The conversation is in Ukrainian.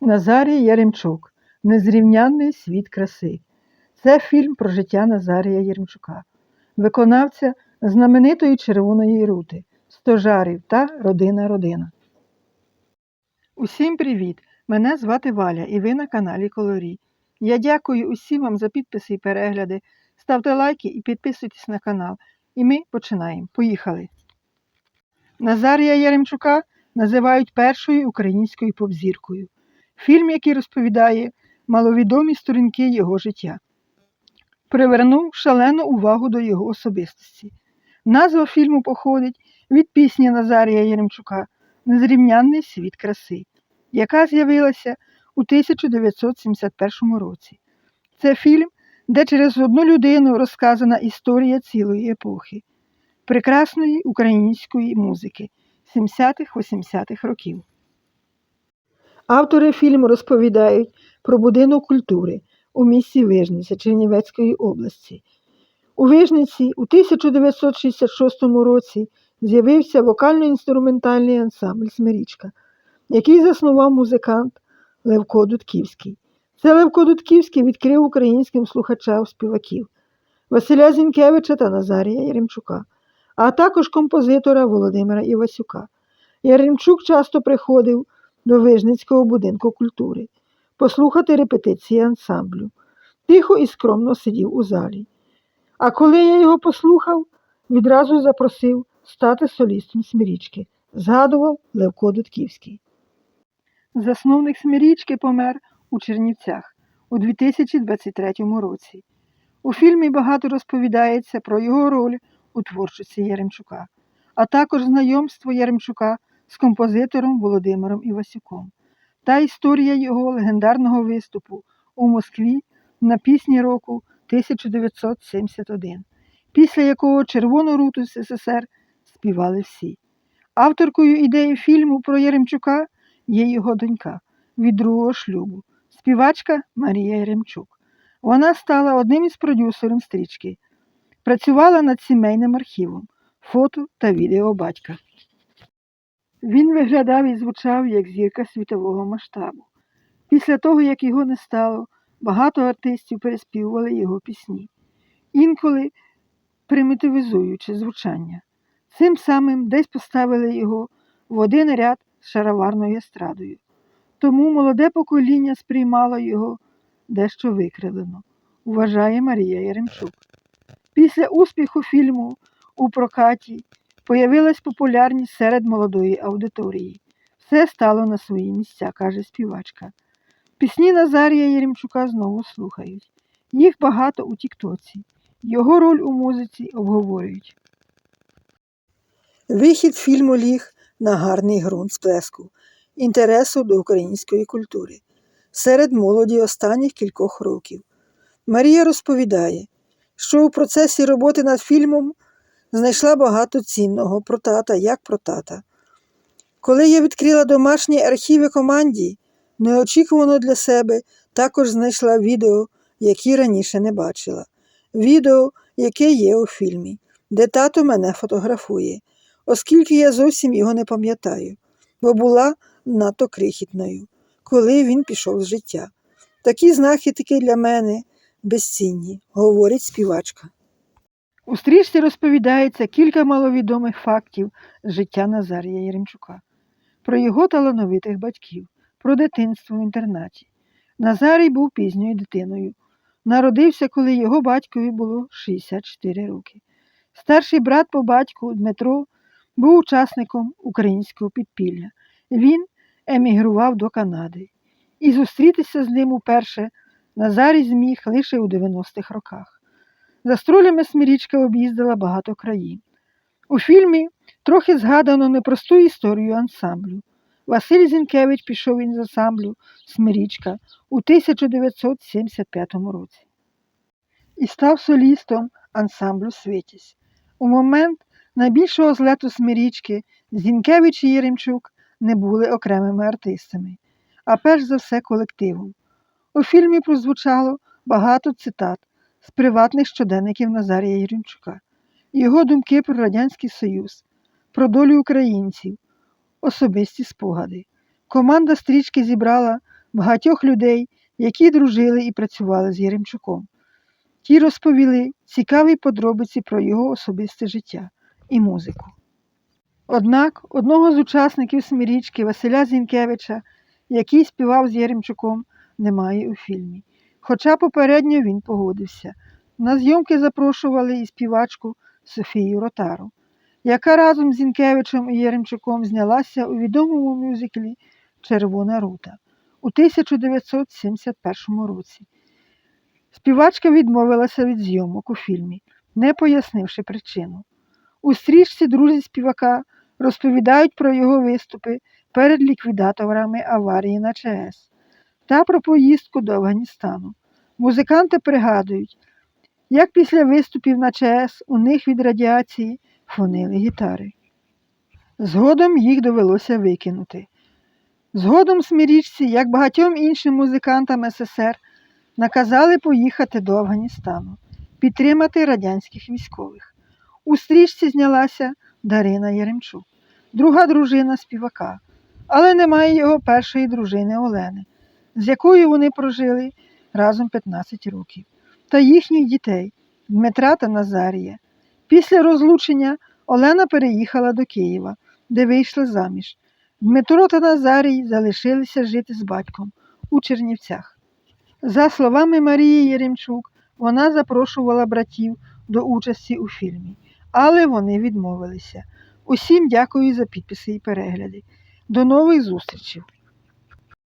Назарій Яремчук Незрівнянний світ краси. Це фільм про життя Назарія Яремчука, виконавця знаменитої Червоної рути, стожарів та родина родина. Усім привіт! Мене звати Валя і ви на каналі Колорі. Я дякую усім вам за підписи і перегляди. Ставте лайки і підписуйтесь на канал. І ми починаємо. Поїхали! Назарія Яремчука називають першою українською попзіркою. Фільм, який розповідає маловідомі сторінки його життя, привернув шалену увагу до його особистості. Назва фільму походить від пісні Назарія Яремчука Незрівнянний світ краси, яка з'явилася у 1971 році. Це фільм, де через одну людину розказана історія цілої епохи, прекрасної української музики 70-80-х років. Автори фільму розповідають про будинок культури у місті Вижниця Чернівецької області. У Вижниці у 1966 році з'явився вокально-інструментальний ансамбль Смирічка, який заснував музикант Левко Дудківський. Це Левко Дудківський відкрив українським слухачам співаків Василя Зінкевича та Назарія Яремчука, а також композитора Володимира Івасюка. Яремчук часто приходив до Вижницького будинку культури, послухати репетиції ансамблю. Тихо і скромно сидів у залі. А коли я його послухав, відразу запросив стати солістом Смірічки, згадував Левко Дудківський. Засновник Смірічки помер у Чернівцях у 2023 році. У фільмі багато розповідається про його роль у творчості Яремчука, а також знайомство Яремчука з композитором Володимиром Івасюком та історія його легендарного виступу у Москві на пісні року 1971, після якого Червону руту СССР співали всі. Авторкою ідеї фільму про Яремчука є його донька від другого шлюбу, співачка Марія Яремчук. Вона стала одним із продюсерів стрічки, працювала над сімейним архівом, фото та відео батька. Він виглядав і звучав як зірка світового масштабу. Після того, як його не стало, багато артистів переспівували його пісні, інколи примітивізуючи звучання. Цим самим десь поставили його в один ряд з шароварною естрадою. Тому молоде покоління сприймало його дещо викривлено, вважає Марія Яремчук. Після успіху фільму у прокаті появилась популярність серед молодої аудиторії. Все стало на свої місця, каже співачка. Пісні Назарія Єремчука знову слухають. Їх багато у Тіктоці. Його роль у музиці обговорюють. Вихід фільму ліг на гарний ґрунт сплеску, інтересу до української культури серед молоді останніх кількох років. Марія розповідає, що у процесі роботи над фільмом знайшла багато цінного про тата, як про тата. Коли я відкрила домашні архіви команді, неочікувано для себе також знайшла відео, які раніше не бачила. Відео, яке є у фільмі, де тато мене фотографує, оскільки я зовсім його не пам'ятаю, бо була надто крихітною, коли він пішов з життя. Такі знахідки для мене безцінні, говорить співачка. У стрічці розповідається кілька маловідомих фактів з життя Назарія Яремчука, про його талановитих батьків, про дитинство в інтернаті. Назарій був пізньою дитиною. Народився, коли його батькові було 64 роки. Старший брат по батьку Дмитро був учасником українського підпілля. Він емігрував до Канади. І зустрітися з ним уперше Назарій зміг лише у 90-х роках. За стролями Смірічка об'їздила багато країн. У фільмі трохи згадано непросту історію ансамблю. Василь Зінкевич пішов із ансамблю Смирічка у 1975 році і став солістом ансамблю Світість. У момент найбільшого злету Смирічки Зінкевич і Єремчук не були окремими артистами, а перш за все колективом. У фільмі прозвучало багато цитат з приватних щоденників Назарія Єремчука, його думки про Радянський Союз, про долю українців, особисті спогади. Команда стрічки зібрала багатьох людей, які дружили і працювали з Єремчуком. Ті розповіли цікаві подробиці про його особисте життя і музику. Однак одного з учасників Смирічки Василя Зінкевича, який співав з Єремчуком, немає у фільмі. Хоча попередньо він погодився. На зйомки запрошували і співачку Софію Ротару, яка разом з Зінкевичем і Єремчуком знялася у відомому мюзиклі Червона рута у 1971 році. Співачка відмовилася від зйомок у фільмі, не пояснивши причину. У стрічці друзі співака розповідають про його виступи перед ліквідаторами аварії на ЧАЕС та про поїздку до Афганістану. Музиканти пригадують, як після виступів на ЧАЕС у них від радіації фонили гітари. Згодом їх довелося викинути. Згодом Смирічці, як багатьом іншим музикантам СССР, наказали поїхати до Афганістану, підтримати радянських військових. У стрічці знялася Дарина Яремчук, друга дружина співака, але немає його першої дружини Олени, з якою вони прожили разом 15 років, та їхніх дітей Дмитра та Назарія. Після розлучення Олена переїхала до Києва, де вийшла заміж. Дмитро та Назарій залишилися жити з батьком у Чернівцях. За словами Марії Єремчук, вона запрошувала братів до участі у фільмі, але вони відмовилися. Усім дякую за підписи і перегляди. До нових зустрічей!